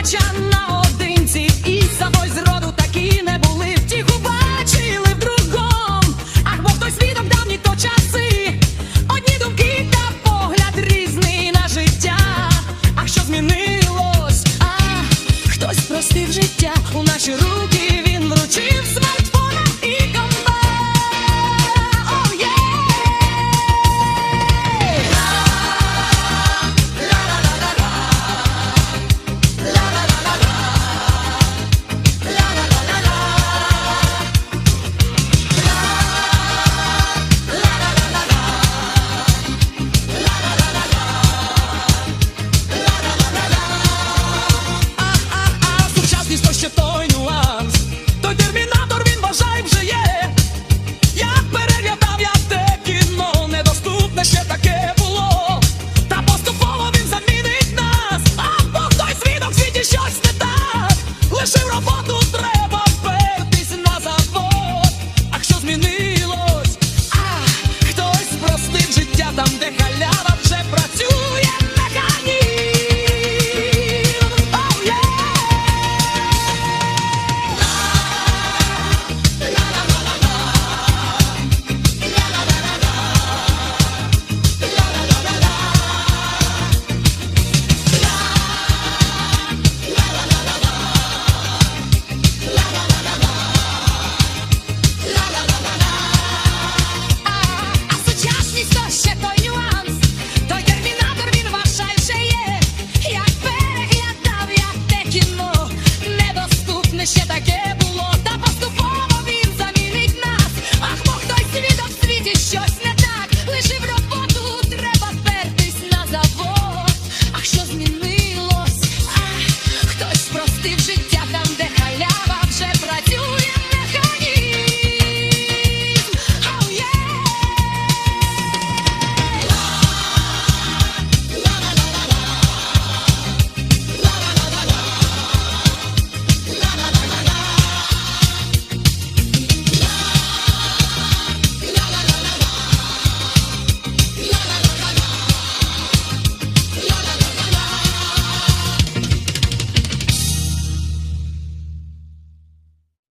удача наодинці, і з собою зроду такі не були. Втіху бачили в другом, ах, бо хтось свідок давні то часи, одні думки та погляд різний на життя. А що змінилось? А хтось простив життя у наші руки він вручив.